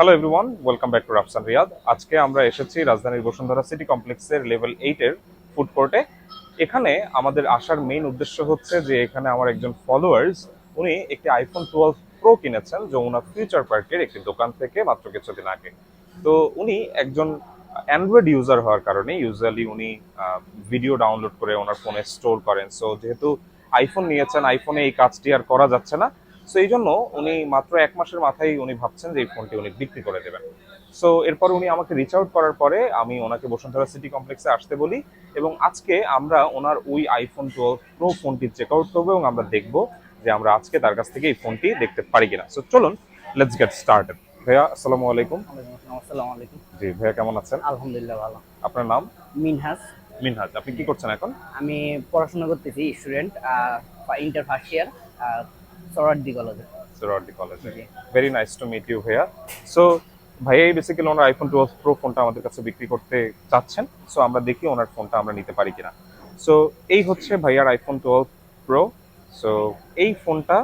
Hello everyone welcome back to Rafsan Riyad আজকে আমরা এসেছি রাজধানীর বসুন্ধরা সিটি কমপ্লেক্সের লেভেল এইটের ফুড কোর্টে এখানে আমাদের আসার মেইন উদ্দেশ্য হচ্ছে যে এখানে আমার একজন ফলোয়ার্স উনি একটি আইফোন টুয়েলভ প্রো কিনেছেন, যমুনা ফিউচার পার্কের একটি দোকান থেকে মাত্র কিছুদিন আগে। তো উনি একজন অ্যান্ড্রয়েড ইউজার হওয়ার কারণে ইউজুয়ালি উনি ভিডিও ডাউনলোড করে ওনার ফোনে স্টোর করেন। সো যেহেতু আইফোন নিয়েছেন আইফোনে এই কাজটি আর করা যাচ্ছে না সো এই জন্য উনি মাত্র এক মাসের মাথায় উনি ভাবছেন যে এই ফোনটি উনি বিক্রি করে দেবেন। সো এরপর উনি আমাকে রিচ আউট করার পরে আমি ওনাকে বসুন্ধরা সিটি কমপ্লেক্সে আসতে বলি এবং আজকে আমরা ওনার ওই আইফোন টুয়েলভ প্রো ফোনটি চেক আউট করব এবং আমরা দেখব যে আমরা আজকে তার কাছ থেকে এই ফোনটি দেখতে পারি কিনা। সো চলুন লেটস গেট স্টার্টেড ভাইয়া আসসালামু আলাইকুম। আসসালাম, আলাইকুম জি ভাইয়া কেমন আছেন? আলহামদুলিল্লাহ ভালো। আপনার নাম? মিনহাস মিনহাজ আপনি কি করছেন এখন? আমি পড়াশোনা করতেছি student inter first year Suhrawardi কলেজে সোরারডি কলেজে। Very nice to meet you ভাইয়া সো ভাইয়াই বেসিক্যালি ওনার আইফোন টুয়েলভ প্রো ফোনটা আমাদের কাছে বিক্রি করতে চাচ্ছেন। সো আমরা দেখি ওনার ফোনটা আমরা নিতে পারি কিনা। সো এই হচ্ছে ভাইয়ার আইফোন টুয়েলভ প্রো সো এই ফোনটা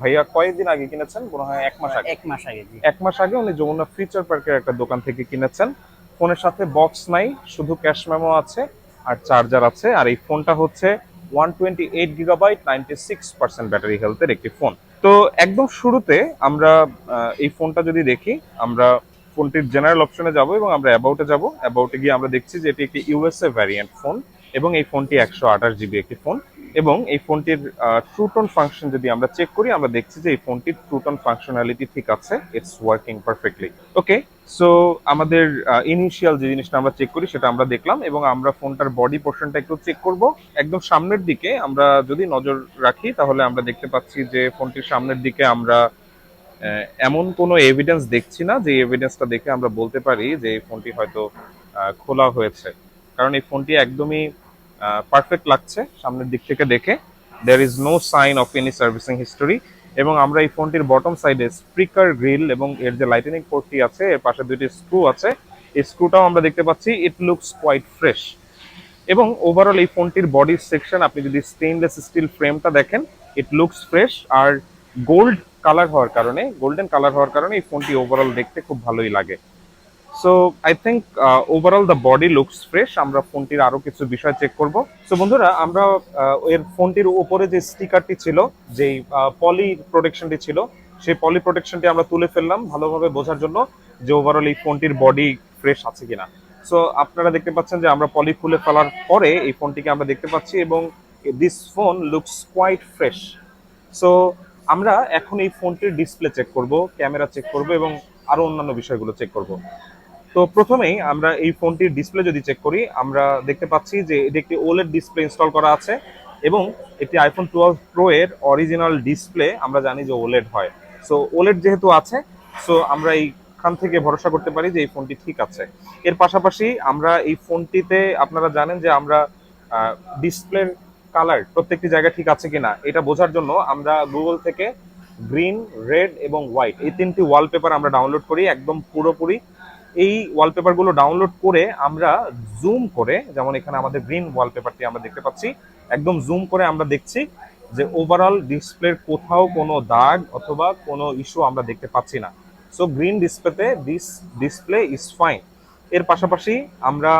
ভাইয়া কয়েকদিন আগে কিনেছেন? মনে হয় এক মাস আগে। এক মাস আগে এক মাস আগে উনি যমুনা ফিউচার পার্কের একটা দোকান থেকে কিনেছেন। ফোনের সাথে বক্স নাই শুধু ক্যাশ মেমো আছে আর চার্জার আছে। আর এই ফোনটা হচ্ছে one twenty eight gigabyte ninety six percent battery হেলথের একটি ফোন তো একদম শুরুতে আমরা এই ফোনটা যদি দেখি, আমরা ফোনটির জেনারেল অপশনে যাব এবং আমরা অ্যাবাউটে যাব। অ্যাবাউটে গিয়ে আমরা দেখছি যে এটি একটি ইউএসএ ভ্যারিয়েন্ট ফোন এবং এই ফোনটি একশো আঠাশ জিবি একটি ফোন এবং এই ফোনটির ট্রুটন ফাংশন যদি আমরা চেক করি, আমরা দেখছি যে এই ফোনটির ট্রুটন ফাংশনালিটি ঠিক আছে। It's working perfectly okay so আমাদের ইনিশিয়াল যে জিনিসটা আমরা চেক করি, সেটা আমরা দেখলাম এবং আমরা ফোনটার বডি পোর্শনটা একটু চেক করব। একদম সামনের দিকে আমরা যদি নজর রাখি, তাহলে আমরা দেখতে পাচ্ছি যে ফোনটির সামনের দিকে আমরা এমন কোনো এভিডেন্স দেখছি না, যে এভিডেন্সটা দেখে আমরা বলতে পারি যে এই ফোনটি হয়তো খোলা হয়েছে। কারণ এই ফোনটি একদমই পারফেক্ট লাগছে সামনের দিক থেকে দেখে। There is no sign of any servicing history এবং আমরা এই ফোনটির বটম সাইডে স্পিকার গ্রিল এবং এর যে লাইটেনিং পোর্টটি আছে, এর পাশে দুইটি স্ক্রু আছে। এই স্ক্রুটাও আমরা দেখতে পাচ্ছি ইট লুকস কোয়াইট ফ্রেশ এবং ওভারঅল এই ফোনটির বডি সেকশন আপনি যদি স্টেইনলেস স্টিল ফ্রেমটা দেখেন ইট লুকস ফ্রেশ আর গোল্ড কালার হওয়ার কারণে গোল্ডেন কালার হওয়ার কারণে এই ফোনটি ওভারঅল দেখতে খুব ভালোই লাগে। So I think overall the body looks fresh আমরা ফোনটির আরও কিছু বিষয় চেক করব। সো বন্ধুরা আমরা আহ, এর ফোনটির উপরে যে স্টিকারটি ছিল যেই পলি প্রোটেকশনটি ছিল সেই পলি প্রোটেকশনটি আমরা তুলে ফেললাম ভালোভাবে বোঝার জন্য যে ওভারঅল এই ফোনটির বডি ফ্রেশ আছে কিনা। সো আপনারা দেখতে পাচ্ছেন যে আমরা পলি খুলে ফেলার পরে এই ফোনটিকে আমরা দেখতে পাচ্ছি এবং this phone looks quite fresh so আমরা এখন এই ফোনটির ডিসপ্লে চেক করব ক্যামেরা চেক করব এবং আরও অন্যান্য বিষয়গুলো চেক করব। তো প্রথমেই আমরা এই ফোনটির ডিসপ্লে যদি চেক করি, আমরা দেখতে পাচ্ছি যে এটি একটি ওলেড ডিসপ্লে ইনস্টল করা আছে এবং একটি আইফোন টুয়েলভ প্রো এর অরিজিনাল ডিসপ্লে আমরা জানি যে ওলেড হয়। সো ওলেড যেহেতু আছে সো আমরা এইখান থেকে ভরসা করতে পারি যে এই ফোনটি ঠিক আছে। এর পাশাপাশি আমরা এই ফোনটিতে আপনারা জানেন যে আমরা ডিসপ্লের কালার প্রত্যেকটি জায়গা ঠিক আছে কিনা, এটা বোঝার জন্য আমরা গুগল থেকে গ্রিন রেড এবং হোয়াইট এই তিনটি ওয়ালপেপার আমরা ডাউনলোড করি, একদম পুরোপুরি এই ওয়ালপেপারগুলো ডাউনলোড করে আমরা জুম করে, যেমন এখানে আমাদের গ্রিন ওয়ালপেপারটি আমরা দেখতে পাচ্ছি, একদম জুম করে আমরা দেখছি যে ওভারঅল ডিসপ্লের কোথাও কোনো দাগ অথবা কোনো ইস্যু আমরা দেখতে পাচ্ছি না। সো গ্রিন ডিসপ্লেতে দিস ডিসপ্লে ইজ ফাইন এর পাশাপাশি আমরা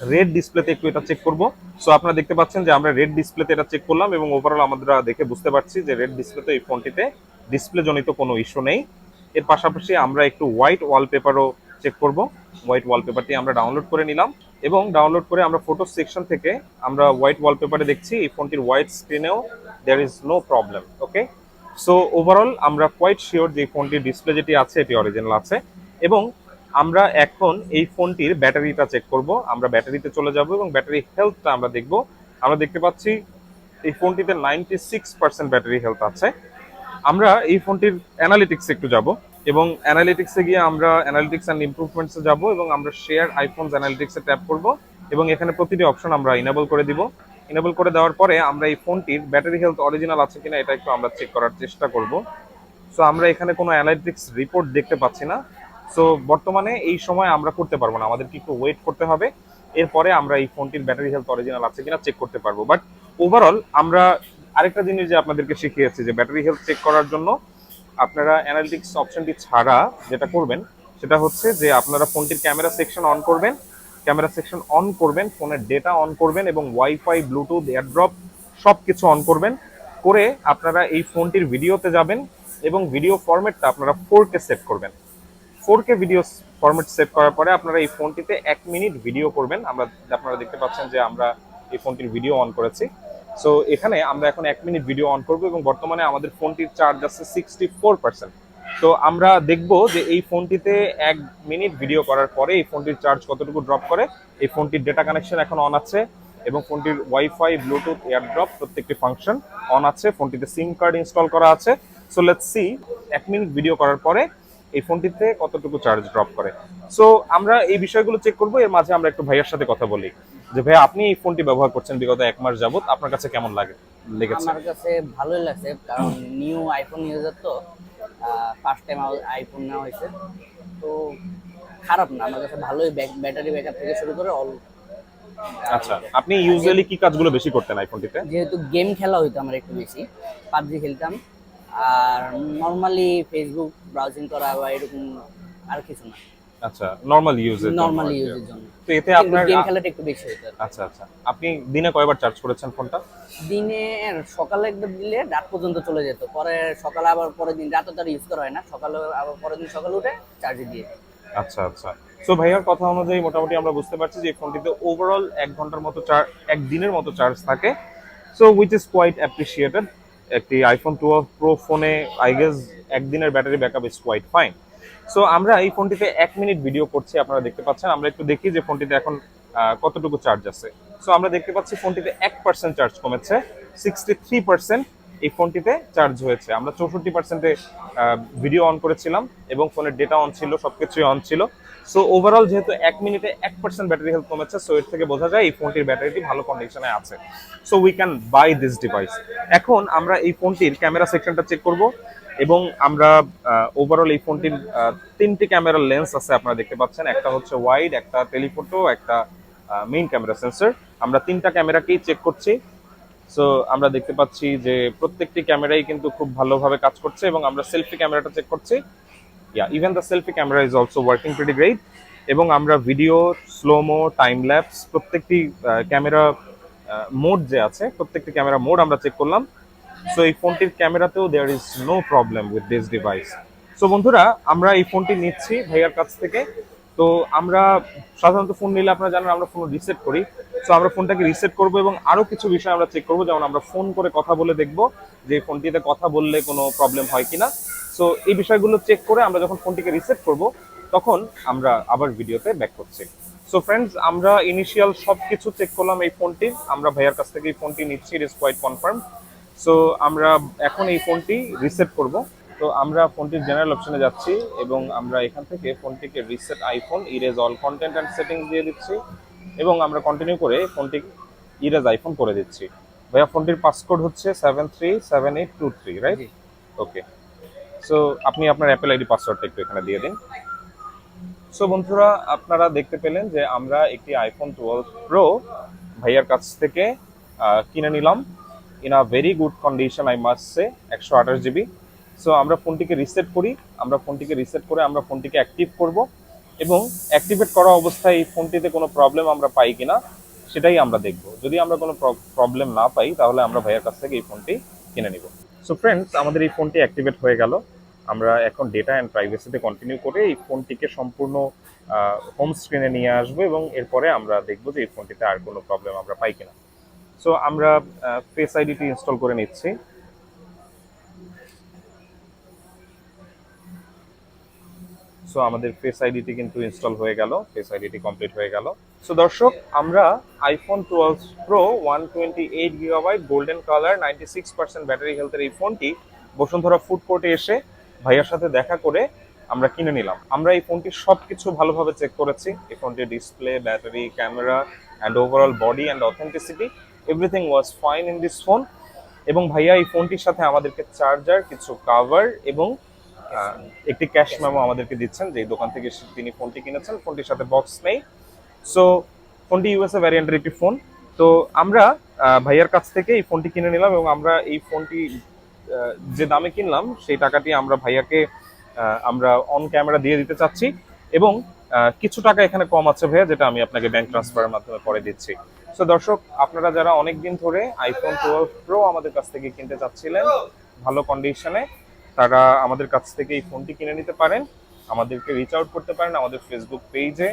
রেড ডিসপ্লেতে একটু এটা চেক করব। সো আপনারা দেখতে পাচ্ছেন যে আমরা রেড ডিসপ্লেতে এটা চেক করলাম এবং ওভারঅল আমরা দেখে বুঝতে পারছি যে রেড ডিসপ্লেতে এই ফোনটিতে ডিসপ্লে জনিত কোনো ইস্যু নেই। এর পাশাপাশি আমরা একটু হোয়াইট ওয়ালপেপারও চেক করব। হোয়াইট ওয়ালপেপারটি আমরা ডাউনলোড করে নিলাম এবং ডাউনলোড করে আমরা ফটো সেকশন থেকে আমরা হোয়াইট ওয়ালপেপারে দেখছি, এই ফোনটির white স্ক্রিনেও there is no problem okay so overall আমরা কোয়াইট শিওর যে ফোনটির ডিসপ্লে যেটি আছে, এটি অরিজিনাল আছে এবং আমরা এখন এই ফোনটির ব্যাটারিটা চেক করব। আমরা ব্যাটারিতে চলে যাব এবং ব্যাটারি হেলথটা আমরা দেখব। আমরা দেখতে পাচ্ছি এই ফোনটিতে ninety six percent battery health আছে। আমরা এই ফোনটির অ্যানালিটিক্স একটু যাব। এবং অ্যানালিটিক্সে গিয়ে আমরা অ্যানালিটিক্স অ্যান্ড ইমপ্রুভমেন্টসে যাব এবং আমরা শেয়ার আইফোনস অ্যানালিটিক্সে ট্যাপ করব এবং এখানে প্রতিটি অপশন আমরা ইনেবল করে দিব। ইনেবল করে দেওয়ার পরে আমরা এই ফোনটির ব্যাটারি হেলথ অরিজিনাল আছে কিনা এটা একটু আমরা চেক করার চেষ্টা করব। সো আমরা এখানে কোনো অ্যানালিটিক্স রিপোর্ট দেখতে পাচ্ছি না। সো বর্তমানে এই সময় আমরা করতে পারব না। আমাদেরকে একটু ওয়েট করতে হবে। এরপরে আমরা এই ফোনটির ব্যাটারি হেলথ অরিজিনাল আছে কিনা চেক করতে পারব। বাট ওভারঅল আমরা আরেকটা জিনিস যে আপনাদেরকে শিখিয়েছি যে ব্যাটারি হেলথ চেক করার জন্য আপনারা অ্যানালিটিক্স অপশনটি ছাড়া যেটা করবেন, সেটা হচ্ছে যে আপনারা ফোনটির ক্যামেরা সেকশন অন করবেন ক্যামেরা সেকশন অন করবেন, ফোনের ডেটা অন করবেন এবং ওয়াইফাই ব্লুটুথ এয়ারড্রপ সব কিছু অন করবেন। করে আপনারা এই ফোনটির ভিডিওতে যাবেন এবং ভিডিও ফরম্যাটটা আপনারা ফোর কে সেট করবেন। Four K video format set করার পরে আপনারা এই ফোনটিতে এক মিনিট ভিডিও করবেন। আমরা, আপনারা দেখতে পাচ্ছেন যে আমরা এই ফোনটির ভিডিও অন করেছি। সো এখানে আমরা এখন এক মিনিট ভিডিও অন করব এবং বর্তমানে আমাদের ফোনটির চার্জ আছে সিক্সটি ফোর পার্সেন্ট তো আমরা দেখব যে এই ফোনটিতে এক মিনিট ভিডিও করার পরে এই ফোনটির চার্জ কতটুকু ড্রপ করে। এই ফোনটির ডেটা কানেকশন এখন অন আছে এবং ফোনটির ওয়াইফাই ব্লুটুথ এয়ারড্রপ প্রত্যেকটি ফাংশন অন আছে। ফোনটিতে সিম কার্ড ইনস্টল করা আছে। সো লেটস সি এক মিনিট ভিডিও করার পরে এই ফোনটিতে কতটুকু চার্জ ড্রপ করে। সো আমরা এই বিষয়গুলো চেক করব, এর মাঝে আমরা একটু ভাইয়ার সাথে কথা বলি। যে ভাই আপনি এই ফোনটি ব্যবহার করছেন বিগত এক মাস যাবত আপনার কাছে কেমন লাগে লেগেছে? আমার কাছে ভালোই লাগছে কারণ নিউ আইফোন ইউজার তো ফার্স্ট টাইম আইফোন নেওয়া হয়েছে। তো খারাপ না আমার কাছে ভালোই ব্যাটারি ব্যাকআপ থেকে শুরু করে অল আচ্ছা আপনি ইউজুয়ালি কি কাজগুলো বেশি করতেন আইফোনটিতে যেহেতু গেম খেলা হইতো আমার একটু বেশি পাবজি খেলতাম আর নর্মালি ফেসবুক ব্রাউজিং করা বা এরকম আর কিছু না। আচ্ছা নর্মাল ইউজের নর্মাল ইউজের জন্য। তো এতে আপনার গেম খেলাটা একটু বেশি হইতো আর আচ্ছা আচ্ছা। আপনি দিনে কয়বার চার্জ করেছেন ফোনটা? দিনে সকালে একবার দিলে রাত পর্যন্ত চলে যেত। পরে সকালে আবার পরের দিন রাতে তার ইউজ করা হয় না। সকালে আবার পরের দিন সকালে উঠে চার্জে দিয়ে আচ্ছা আচ্ছা। সো ভাইয়ার কথা অনুযায়ী মোটামুটি আমরা বুঝতে পারছি যে ফোনটিতে ওভারঅল এক ঘণ্টার মতো চার্জ এক দিনের মতো চার্জ থাকে। So which is quite appreciated একটি আইফোন টুয়েলভ প্রো ফোনে আই গেস একদিনের battery backup is quite fine so আমরা এই ফোনটিতে এক মিনিট ভিডিও করছি, আপনারা দেখতে পাচ্ছেন। আমরা একটু দেখি যে ফোনটিতে এখন কতটুকু চার্জ আছে। সো আমরা দেখতে পাচ্ছি ফোনটিতে এক পার্সেন্ট চার্জ কমেছে সিক্সটি থ্রি পার্সেন্ট এই ফোনটিতে চার্জ হয়েছে। আমরা চৌষট্টি পার্সেন্টে ভিডিও অন করেছিলাম এবং ফোনের ডেটা অন ছিল সব কিছুই অন ছিল। সো ওভারঅল যেহেতু এক মিনিটে এক পার্সেন্ট ব্যাটারি হেলথ কমেছে সো এর থেকে বোঝা যায় এই ফোনটির ব্যাটারিটি ভালো কন্ডিশনে আছে। So we can buy this device এখন আমরা এই ফোনটির ক্যামেরা সেকশনটা চেক করব। এবং আমরা ওভারঅল এই ফোনটির তিনটি ক্যামেরার লেন্স আছে আপনারা দেখতে পাচ্ছেন। একটা হচ্ছে ওয়াইড একটা টেলিফোটো একটা মেইন ক্যামেরা সেন্সর আমরা তিনটা ক্যামেরাকেই চেক করছি। সো আমরা দেখতে পাচ্ছি যে প্রত্যেকটি ক্যামেরাই কিন্তু খুব ভালোভাবে কাজ করছে এবং আমরা সেলফি ক্যামেরাটা চেক করছি। Yeah even the selfie camera is also working pretty great এবং আমরা ভিডিও স্লোমো টাইম ল্যাপস প্রত্যেকটি ক্যামেরা মোড যে আছে, প্রত্যেকটি ক্যামেরা মোড আমরা চেক করলাম। সো এই ফোনটির ক্যামেরাতেও there is no problem with this device so বন্ধুরা, আমরা এই ফোনটি নিচ্ছি ভাইয়ার কাছ থেকে। তো আমরা সাধারণত ফোন নিলে আপনারা জানেন আমরা ফোন রিসেট করি। সো আমরা ফোনটাকে রিসেট করব এবং আরও কিছু বিষয় আমরা চেক করব। যেমন আমরা ফোন করে কথা বলে দেখব যে ফোনটিতে কথা বললে কোনো প্রবলেম হয় কিনা। সো এই বিষয়গুলো চেক করে আমরা যখন ফোনটিকে রিসেট করব, তখন আমরা আবার ভিডিওতে ব্যাক করছি। সো ফ্রেন্ডস আমরা ইনিশিয়াল সব কিছু চেক করলাম এই ফোনটির। আমরা ভাইয়ার কাছ থেকে এই ফোনটি নিচ্ছি it is quite confirm so আমরা এখন এই ফোনটি রিসেট করব। তো আমরা ফোনটির জেনারেল অপশনে যাচ্ছি এবং আমরা এখান থেকে ফোনটিকে reset iPhone erase all content and settings দিয়ে দিচ্ছি এবং আমরা কন্টিনিউ করে ফোনটি ইরেজ আইফোন করে দিচ্ছি। ভাইয়া ফোনটির পাসকোড হচ্ছে seven three seven eight two three right okay so আপনি আপনার অ্যাপেল আইডি পাসওয়ার্ডটা একটু এখানে দিয়ে দিন। সো বন্ধুরা আপনারা দেখতে পেলেন যে আমরা একটি আইফোন টুয়েলভ প্রো ভাইয়ার কাছ থেকে কিনে নিলাম। In a very good condition I must say একশো আঠাশ জিবি সো আমরা ফোনটিকে রিসেট করি, আমরা ফোনটিকে রিসেট করে আমরা ফোনটিকে অ্যাক্টিভ করব এবং অ্যাক্টিভেট করা অবস্থায় এই ফোনটিতে কোনো প্রবলেম আমরা পাই কিনা, সেটাই আমরা দেখব। যদি আমরা কোনো প্রবলেম না পাই, তাহলে আমরা ভাইয়ার কাছ থেকে এই ফোনটি কিনে নিব। সো ফ্রেন্ডস আমাদের এই ফোনটি অ্যাক্টিভেট হয়ে গেল। আমরা এখন ডেটা অ্যান্ড প্রাইভেসিতে কন্টিনিউ করে এই ফোনটিকে সম্পূর্ণ হোম স্ক্রিনে নিয়ে আসব এবং এরপরে আমরা দেখব যে এই ফোনটিতে আর কোনো প্রবলেম আমরা পাই কিনা। সো আমরা ফেস আইডিটি ইনস্টল করে নিচ্ছি। সো আমাদের ফেস আইডিটি কিন্তু ইনস্টল হয়ে গেল। ফেস আইডিটি কমপ্লিট হয়ে গেল। সো দর্শক, আমরা iPhone twelve Pro one twenty eight gigabyte golden colour ninety six percent battery হেলথের এই ফোনটি বসুন্ধরা ফুড কোর্টে এসে ভাইয়ার সাথে দেখা করে আমরা কিনে নিলাম। আমরা এই ফোনটির সব কিছু ভালোভাবে চেক করেছি। এই ফোনটির display battery camera and overall body and authenticity everything was fine in this phone এবং ভাইয়া, এই ফোনটির সাথে আমাদেরকে চার্জার কিছু কাভার এবং একটি ক্যাশ মেমো আমাদেরকে দিচ্ছেন যে দোকান থেকে তিনি ফোনটি কিনেছেন। ফোনটির সাথে বক্স নেই। সো ফোনটি ইউএসএ ভ্যারিয়েন্টের একটি ফোন তো আমরা ভাইয়ার কাছ থেকে এই ফোনটি কিনে নিলাম এবং আমরা এই ফোনটি যে দামে কিনলাম, সেই টাকাটি আমরা ভাইয়াকে আমরা অন ক্যামেরা দিয়ে দিতে চাচ্ছি। এবং কিছু টাকা এখানে কম আছে ভাইয়া, যেটা আমি আপনাকে ব্যাংক ট্রান্সফারের মাধ্যমে পরে দিচ্ছি। তো দর্শক, আপনারা যারা অনেক দিন ধরে আইফোন টুয়েলভ প্রো আমাদের কাছ থেকে কিনতে চাচ্ছিলেন, ভালো কন্ডিশনে তারা আমাদের কাছ থেকে এই ফোনটি কিনে নিতে পারেন। আমাদেরকে রিচ আউট করতে পারেন আমাদের ফেসবুক পেজে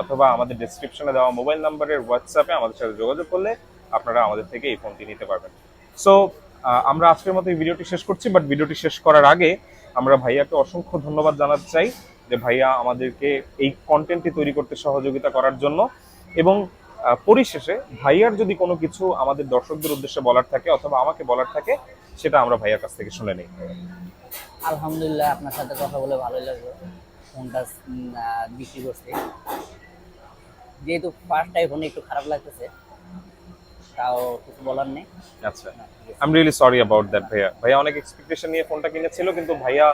অথবা আমাদের ডেসক্রিপশনে দেওয়া মোবাইল নাম্বারের হোয়াটসঅ্যাপে আমাদের সাথে যোগাযোগ করলে আপনারা আমাদের থেকে এই ফোনটি নিতে পারবেন। সো আমরা আজকের মতো এই ভিডিওটি শেষ করছি বাট ভিডিওটি শেষ করার আগে আমরা ভাইয়াকে অসংখ্য ধন্যবাদ জানাতে চাই যে ভাইয়া আমাদেরকে এই কন্টেন্টটি তৈরি করতে সহযোগিতা করার জন্য এবং পরিশেষে ভাইয়ার যদি কোনো কিছু আমাদের দর্শকদের উদ্দেশ্যে বলার থাকে অথবা আমাকে বলার থাকে সেটা আমরা ভাইয়ার কাছ থেকে শুনে নিই। আলহামদুলিল্লাহ আপনার সাথে কথা বলে ভালোই লাগল। ফোনটা বিক্রি করছি। যেহেতু ফার্স্ট আইফোনে একটু খারাপ লাগতেছে তাও কিছু বলার নেই। আচ্ছা I am really sorry about that ভাইয়া। ভাইয়া অনেক এক্সপেকটেশন নিয়ে ফোনটা কিনেছিল কিন্তু ভাইয়া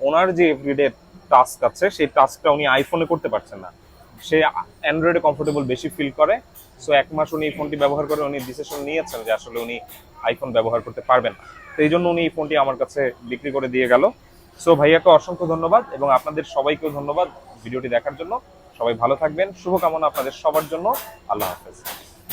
ওনার যে এভরিডে টাস্ক আছে সেই টাস্কটা উনি আইফোনে করতে পারছেন না। সে অ্যান্ড্রয়েডে কমফোর্টেবল বেশি ফিল করে সো এক মাস উনি এই ফোনটি ব্যবহার করে উনি ডিসিশন নিয়েছেন যে আসলে উনি আইফোন ব্যবহার করতে পারবেন তো এই জন্য উনি এই ফোনটি আমার কাছে বিক্রি করে দিয়ে গেল। সো ভাইয়াকে অসংখ্য ধন্যবাদ এবং আপনাদের সবাইকেও ধন্যবাদ ভিডিওটি দেখার জন্য। সবাই ভালো থাকবেন, শুভকামনা আপনাদের সবার জন্য। আল্লাহ হাফেজ।